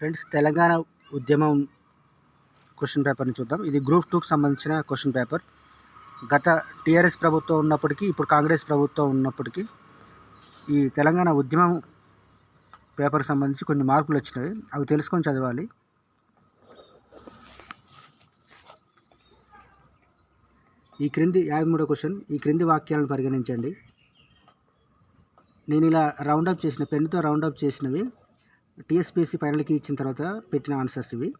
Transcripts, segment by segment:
Friends Telangana ఉద్యమం question పేపర్ని చూద్దాం. ఇది గ్రూప్ టూకి సంబంధించిన క్వశ్చన్ పేపర్. గత టీఆర్ఎస్ ప్రభుత్వం ఉన్నప్పటికీ ఇప్పుడు కాంగ్రెస్ ప్రభుత్వం ఉన్నప్పటికీ ఈ తెలంగాణ ఉద్యమం పేపర్ సంబంధించి కొన్ని మార్పులు వచ్చినాయి. అవి తెలుసుకొని చదవాలి. ఈ క్రింది యాభై మూడో క్వశ్చన్ ఈ క్రింది వాక్యాలను పరిగణించండి. నేను ఇలా రౌండప్ చేసిన పెన్నుతో రౌండప్ చేసినవి. టీఎస్పీఎస్సీ ఫైనల్కి ఇచ్చిన తర్వాత పెట్టిన ఆన్సర్స్ ఇవి.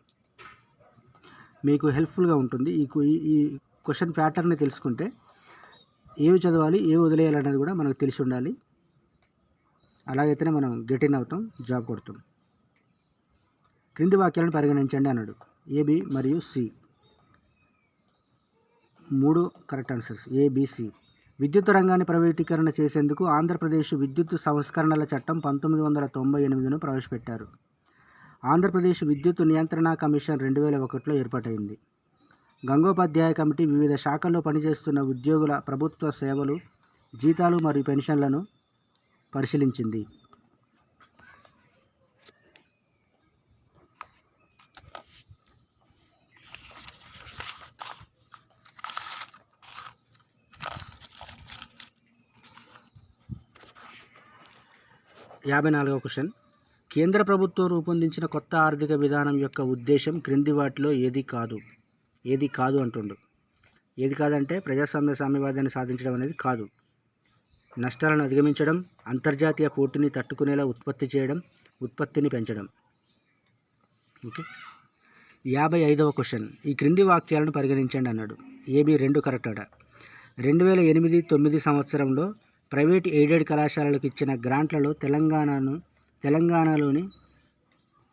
మీకు హెల్ప్ఫుల్గా ఉంటుంది. ఈ కు- ఈ- ఈ క్వశ్చన్ ప్యాటర్న్ని తెలుసుకుంటే ఏవి చదవాలి ఏవి వదిలేయాలి అనేది కూడా మనకు తెలిసి ఉండాలి. అలాగైతేనే మనం గెట్ ఇన్ అవుతాం జాబ్ కొడతాం. క్రింది వాక్యాలను పరిగణించండి అన్నాడు. ఏబి మరియు సి. మూడు కరెక్ట్ ఆన్సర్స్. ఏబిసి విద్యుత్ రంగాన్ని ప్రైవేటీకరణ చేసేందుకు ఆంధ్రప్రదేశ్ విద్యుత్ సంస్కరణల చట్టం పంతొమ్మిది వందల తొంభై ఎనిమిదిను ప్రవేశపెట్టారు. ఆంధ్రప్రదేశ్ విద్యుత్ నియంత్రణ కమిషన్ రెండు వేల ఒకటిలో ఏర్పాటైంది. గంగోపాధ్యాయ కమిటీ వివిధ శాఖల్లో పనిచేస్తున్న ఉద్యోగుల ప్రభుత్వ సేవలు జీతాలు మరియు పెన్షన్లను పరిశీలించింది. యాభై నాలుగవ క్వశ్చన్. కేంద్ర ప్రభుత్వం రూపొందించిన కొత్త ఆర్థిక విధానం యొక్క ఉద్దేశం క్రింది వాటిలో ఏది కాదు. ఏది కాదు అంటుండు. ఏది కాదంటే ప్రజాస్వామ్య సామ్యవాదాన్ని సాధించడం అనేది కాదు. నష్టాలను అధిగమించడం అంతర్జాతీయ పోటీని తట్టుకునేలా ఉత్పత్తి చేయడం ఉత్పత్తిని పెంచడం. ఓకే. యాభై ఐదవ క్వశ్చన్. ఈ క్రింది వాక్యాలను పరిగణించండి అన్నాడు. ఏబీ రెండు కరెక్ట్ అట రెండు వేల ఎనిమిది తొమ్మిది సంవత్సరంలో ప్రైవేట్ ఎయిడెడ్ కళాశాలలకు ఇచ్చిన గ్రాంట్లలో తెలంగాణను తెలంగాణలోని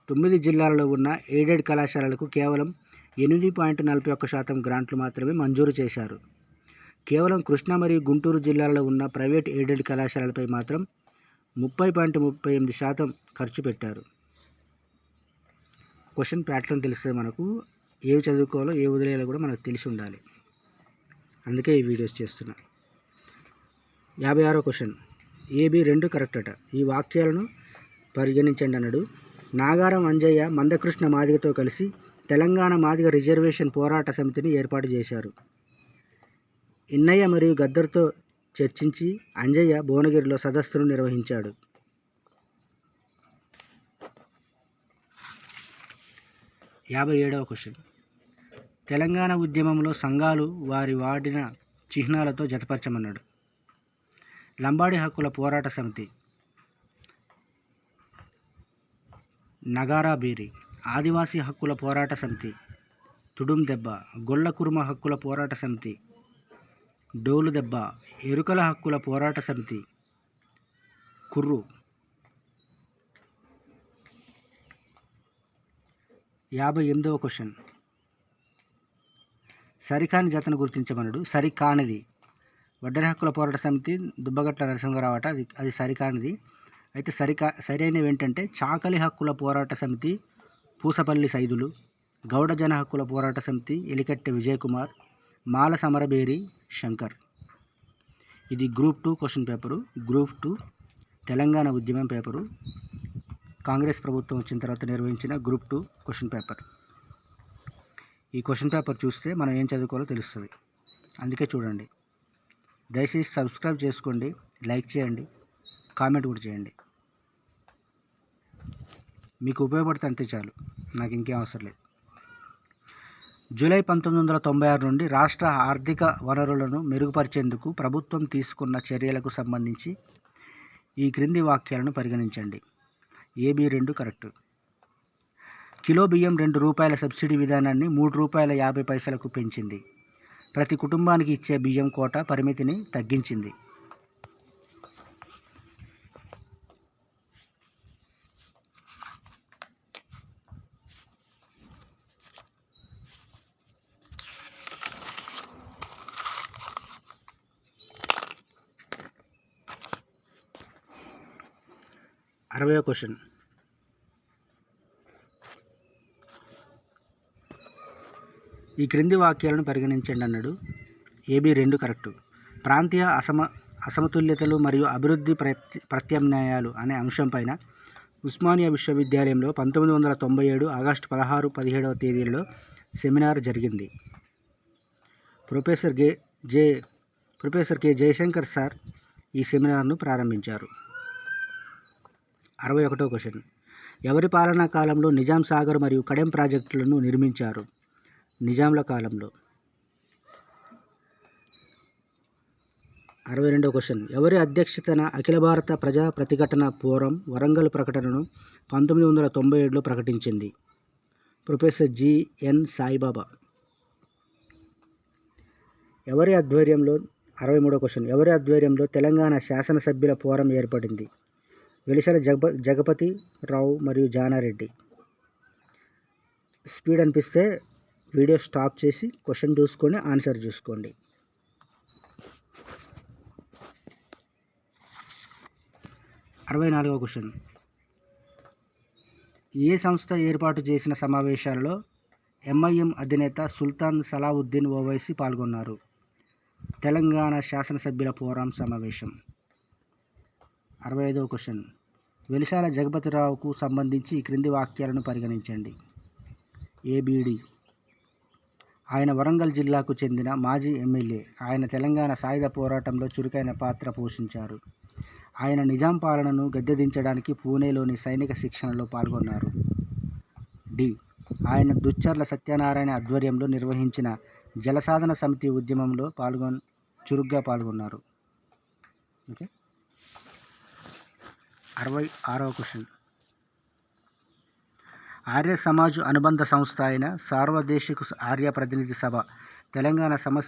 తొమ్మిది జిల్లాలలో ఉన్న ఎయిడెడ్ కళాశాలలకు కేవలం ఎనిమిది పాయింట్ నలభై ఒక్క శాతం గ్రాంట్లు మాత్రమే మంజూరు చేశారు. కేవలం కృష్ణా మరియు గుంటూరు జిల్లాలలో ఉన్న ప్రైవేట్ ఎయిడెడ్ కళాశాలలపై మాత్రం ముప్పై పాయింట్ ముప్పై ఎనిమిది శాతం ఖర్చు పెట్టారు. క్వశ్చన్ ప్యాటర్న్ తెలిస్తే మనకు ఏవి చదువుకోవాలో ఏ వదిలేయాలో కూడా మనకు తెలిసి ఉండాలి. అందుకే ఈ వీడియోస్ చేస్తున్నాను యాభై ఆరో క్వశ్చన్. ఏబి రెండు కరెక్ట్ అట ఈ వాక్యాలను పరిగణించండి అన్నాడు. నాగారం అంజయ్య మందకృష్ణ మాదిగతో కలిసి తెలంగాణ మాదిగ రిజర్వేషన్ పోరాట సమితిని ఏర్పాటు చేశారు. ఇన్నయ్య మరియు గద్దర్తో చర్చించి అంజయ్య భువనగిరిలో సదస్సును నిర్వహించాడు. యాభై ఏడవ క్వశ్చన్. తెలంగాణ ఉద్యమంలో సంఘాలు వారి వాడిన చిహ్నాలతో జతపరచమన్నాడు. లంబాడి హక్కుల పోరాట సమితి. నగారా బీరి ఆదివాసీ హక్కుల పోరాట సమితి. తుడుం దెబ్బ గొల్ల కుర్మ హక్కుల పోరాట సమితి. డోలు దెబ్బ ఎరుకల హక్కుల పోరాట సమితి. కుర్రు. యాభై ఎనిమిదవ క్వశ్చన్. సరికాని జతను గుర్తించమనడు సరికానిది. వడ్డెర హక్కుల పోరాట సమితి దుబ్బగట్ల నరసింహరావు అట అది అది సరికానిది. అయితే సరికా సరైనవి ఏంటంటే చాకలి హక్కుల పోరాట సమితి పూసపల్లి సైదులు గౌడ జన హక్కుల పోరాట సమితి ఎలికట్టె విజయ్ కుమార్ మాల సమరబేరి శంకర్. ఇది group two question paper. Group two Telangana ఉద్యమం పేపరు. కాంగ్రెస్ ప్రభుత్వం వచ్చిన తర్వాత నిర్వహించిన గ్రూప్ టూ క్వశ్చన్ పేపర్. ఈ క్వశ్చన్ పేపర్ చూస్తే మనం ఏం చదువుకోవాలో తెలుస్తుంది. అందుకే చూడండి. దయచేసి సబ్స్క్రైబ్ చేసుకోండి లైక్ చేయండి కామెంట్ కూడా చేయండి. మీకు ఉపయోగపడితే అంతే చాలు నాకు ఇంకేం అవసరం లేదు. జూలై పంతొమ్మిది వందల తొంభై ఆరు నుండి రాష్ట్ర ఆర్థిక వనరులను మెరుగుపరిచేందుకు ప్రభుత్వం తీసుకున్న చర్యలకు సంబంధించి ఈ క్రింది వాక్యాలను పరిగణించండి. ఏబీ రెండు కరెక్ట్. కిలో బియ్యం రెండు రూపాయల సబ్సిడీ విధానాన్ని మూడు రూపాయల యాభై పైసలకు పెంచింది. ప్రతి కుటుంబానికి ఇచ్చే బియ్యం కోట పరిమితిని తగ్గించింది. అరవై క్వశ్చన్. ఈ క్రింది వాక్యాలను పరిగణించండి అన్నాడు. ఏబి రెండు కరెక్టు. ప్రాంతీయ అసమ అసమతుల్యతలు మరియు అభివృద్ధి ప్రత్య ప్రత్యామ్నాయాలు అనే అంశంపైన ఉస్మానియా విశ్వవిద్యాలయంలో పంతొమ్మిది వందల తొంభై ఏడు ఆగస్టు పదహారు పదిహేడవ తేదీలలో సెమినార్ జరిగింది. ప్రొఫెసర్ గే జే ప్రొఫెసర్ కె జయశంకర్ సార్ ఈ సెమినార్ను ప్రారంభించారు. అరవై ఒకటో క్వశ్చన్. ఎవరి పాలనా కాలంలో నిజాం సాగర్ మరియు కడెం ప్రాజెక్టులను నిర్మించారు? నిజాంల కాలంలో. అరవై రెండో క్వశ్చన్. ఎవరి అధ్యక్షతన అఖిల భారత ప్రజా ప్రతిఘటన ఫోరం వరంగల్ ప్రకటనను పంతొమ్మిది వందల తొంభై ఏడులో ప్రకటించింది. Professor G N Saibaba. ఎవరి ఆధ్వర్యంలో అరవై మూడో క్వశ్చన్. ఎవరి ఆధ్వర్యంలో తెలంగాణ శాసనసభ్యుల ఫోరం ఏర్పడింది? వెలిసల జగప జగపతి రావు మరియు జానారెడ్డి. స్పీడ్ అనిపిస్తే వీడియో స్టాప్ చేసి క్వశ్చన్ చూసుకొని ఆన్సర్ చూసుకోండి. అరవై నాలుగవ క్వశ్చన్. ఏ సంస్థ ఏర్పాటు చేసిన సమావేశాలలో ఎంఐఎం అధినేత సుల్తాన్ సలావుద్దీన్ ఓవైసీ పాల్గొన్నారు. తెలంగాణ శాసనసభ్యుల పోరాం సమావేశం. అరవై ఐదవ క్వశ్చన్. వెలిశాల జగపతిరావుకు సంబంధించి ఈ క్రింది వాక్యాలను పరిగణించండి. ఏబీడీ ఆయన వరంగల్ జిల్లాకు చెందిన మాజీ ఎమ్మెల్యే. ఆయన తెలంగాణ సాయుధ పోరాటంలో చురుకైన పాత్ర పోషించారు. ఆయన నిజాం పాలనను గద్దెదించడానికి పూణేలోని సైనిక శిక్షణలో పాల్గొన్నారు. డి. ఆయన దుచ్చర్ల సత్యనారాయణ ఆధ్వర్యంలో నిర్వహించిన జలసాధన సమితి ఉద్యమంలో పాల్గొ చురుగ్గా పాల్గొన్నారు. ఓకే. అరవై ఆరవ క్వశ్చన్. ఆర్య సమాజ్ అనుబంధ సంస్థ అయిన సార్వదేశిక ఆర్య ప్రతినిధి సభ తెలంగాణ సమస్య